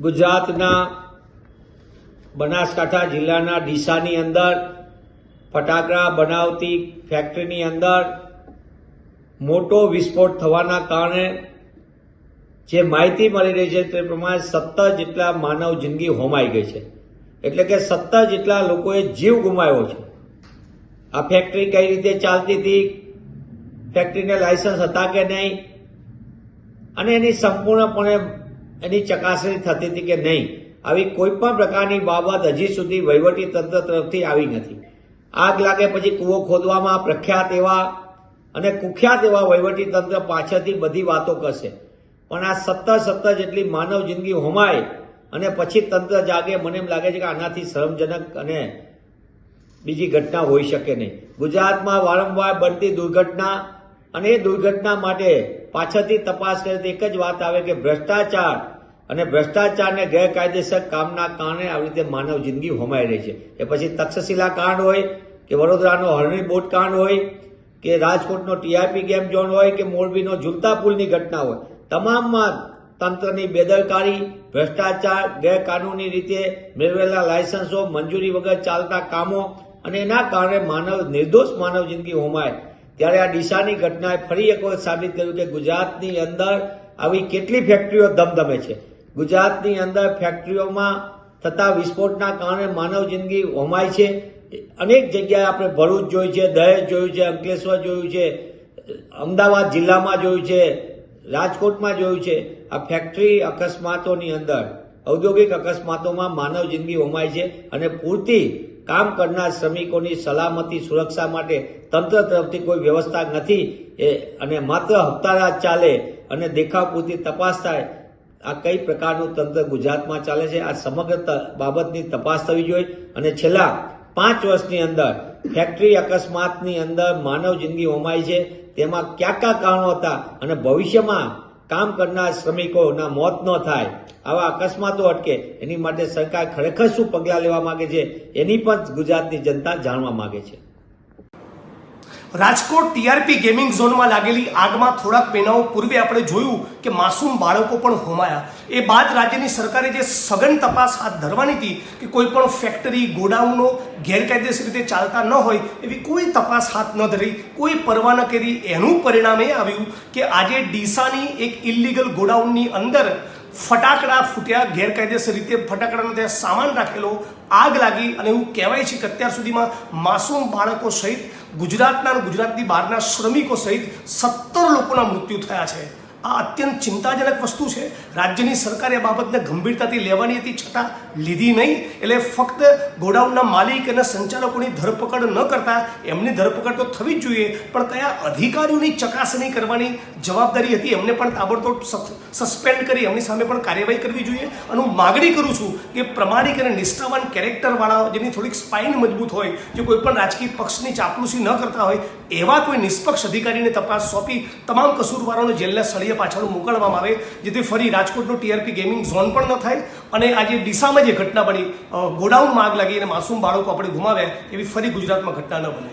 ગુજરાતના બનાસકાંઠા જિલ્લાના ડીસાની અંદર, ફટાકડા બનાવતી ફેક્ટરીની અંદર મોટો વિસ્ફોટ થવાના કારણે જે માહિતી મળી રહી છે તે પ્રમાણે સત્તર જેટલા માનવ જિંદગી હોમાઈ ગઈ છે. એટલે કે સત્તર જેટલા લોકોએ જીવ ગુમાવ્યો છે. આ ફેક્ટરી કઈ રીતે ચાલતી હતી? ફેક્ટરીને લાયસન્સ હતા કે નહીં? અને એની સંપૂર્ણપણે એની ચકાસણી થતી હતી કે નહીં. આવી કોઈ પણ પ્રકારની બાબત હજી સુધી વહીવટી તંત્ર તરફથી આવી નથી. આગ લાગે પછી કૂવો ખોદવામાં પ્રખ્યાત એવા અને કુખ્યાત એવા વહીવટી તંત્ર પાછળથી બધી વાતો કરશે. પણ આ સત્તર સત્તર જેટલી માનવ જિંદગી હોમાય અને પછી તંત્ર જાગે, મને એમ લાગે છે કે આનાથી શરમજનક અને બીજી ઘટના હોઈ શકે નહીં. ગુજરાતમાં વારંવાર બનતી દુર્ઘટના અને એ દુર્ઘટના માટે પાછળથી તપાસ કરે તો એક જ વાત આવે કે ભ્રષ્ટાચાર અને ભ્રષ્ટાચારને ગેરકાયદેસર કામના કારણે આવી રીતે માનવ જિંદગી હોમાઈ રહી છે. એ પછી તક્ષશિલા કાંડ હોય, કે વડોદરાનો હરણી બોટ કાંડ હોય, કે રાજકોટનો ટીઆરપી ગેમ ઝોન હોય, કે મોરબીનો ઝુલતા પુલની ઘટના હોય. તમામમાં તંત્રની બેદરકારી, ભ્રષ્ટાચાર, ગેરકાનૂની રીતે મેળવેલા લાયસન્સો, મંજૂરી વગર ચાલતા કામો અને એના કારણે માનવ, નિર્દોષ માનવ જિંદગી હોમાય. ત્યારે આ ડીસાની ઘટનાએ ફરી એક વખત સાબિત કર્યું કે ગુજરાતની અંદર આવી કેટલી ફેક્ટરીઓ ધમધમે છે. ગુજરાતની અંદર ફેક્ટરીઓમાં થતા વિસ્ફોટના કારણે માનવ જિંદગી હોમાય છે. અનેક જગ્યાએ આપણે ભરૂચ જોયું છે, દહેજ જોયું છે, અંકલેશ્વર જોયું છે, અમદાવાદ જિલ્લામાં જોયું છે, રાજકોટમાં જોયું છે. આ ફેક્ટરી અકસ્માતોની અંદર, ઔદ્યોગિક અકસ્માતોમાં માનવ જિંદગી હોમાય છે અને પૂરતી કામ કરનાર શ્રમિકોની સલામતી સુરક્ષા માટે તંત્ર તરફથી કોઈ વ્યવસ્થા નથી. એ અને માત્ર હપ્તારાજ ચાલે અને દેખાવ પૂરતી તપાસ થાય. આ કઈ પ્રકારનું તંત્ર ગુજરાતમાં ચાલે છે? આ સમગ્ર બાબતની તપાસ થવી જોઈએ. અને છેલ્લા પાંચ વર્ષની અંદર, ફેક્ટરી અકસ્માતની અંદર માનવ જિંદગી હોમાઈ છે. તેમાં કયા કયા કારણો હતા? અને ભવિષ્યમાં કામ કરનાર શ્રમિકોના મોત ન થાય, આવા અકસ્માતો અટકે, એની માટે સરકાર ખરેખર શું પગલાં લેવા માંગે છે, એની પણ ગુજરાતની જનતા જાણવા માગે છે. રાજકોટ ટીઆરપી ગેમિંગ ઝોનમાં લાગેલી આગમાં થોડાક મહિનાઓ પૂર્વે આપણે જોયું કે માસૂમ બાળકો પણ હોમાયા. એ બાદ રાજ્યની સરકારે જે સઘન તપાસ હાથ ધરવાની હતી કે કોઈ પણ ફેક્ટરી ગોડાઉનો ગેરકાયદેસર રીતે ચાલતા ન હોય, એવી કોઈ તપાસ હાથ ન ધરી, કોઈ પરવા ન કરી, એનું પરિણામ એ આવ્યું કે આજે ડીસાની એક ઇલીગલ ગોડાઉનની અંદર ફટાકડા ફૂટ્યા ગેરકાયદેસર રીતે ફટાકડાનો ત્યાં સામાન રાખેલો આગ લાગી અને એવું કહેવાય છે કે અત્યાર સુધીમાં માસૂમ બાળકો સહિત ગુજરાતના ગુજરાતની બહારના શ્રમિકો સહિત સત્તર લોકોના મૃત્યુ થયા છે. આ અત્યંત ચિંતાજનક વસ્તુ છે. રાજ્યની સરકારે આ બાબતને ગંભીરતાથી લેવાની હતી, છતાં લીધી નહીં. એટલે ફક્ત ગોડાઉનના માલિક અને સંચાલકોની ધરપકડ ન કરતા એમની ધરપકડ તો થવી જ જોઈએ, પણ કયા અધિકારીઓની ચકાસણી કરવાની જવાબદારી હતી એમને પણ તાબડતોડ સસ્પેન્ડ કરી એમની સામે પણ કાર્યવાહી કરવી જોઈએ. અને હું માગણી કરું છું કે પ્રમાણિક અને નિષ્ઠાવાન કેરેક્ટરવાળા જેની થોડીક સ્પાઇન મજબૂત હોય, જે કોઈ પણ રાજકીય પક્ષની ચાપલુસી ન કરતા હોય, એવા કોઈ નિષ્પક્ષ અધિકારીને તપાસ સોંપી તમામ કસૂરવારોને જેલના સળિયા પાછળ મોકલવામાં આવે, જેથી ફરી રાજકોટનો ટીઆરપી ગેમિંગ ઝોન પણ ન થાય અને આજે ડીસામાં જે ઘટના બની ગોડાઉનમાં આગ લાગી અને માસૂમ બાળકો આપણે ગુમાવ્યા, એવી ફરી ગુજરાતમાં ઘટના ન બને.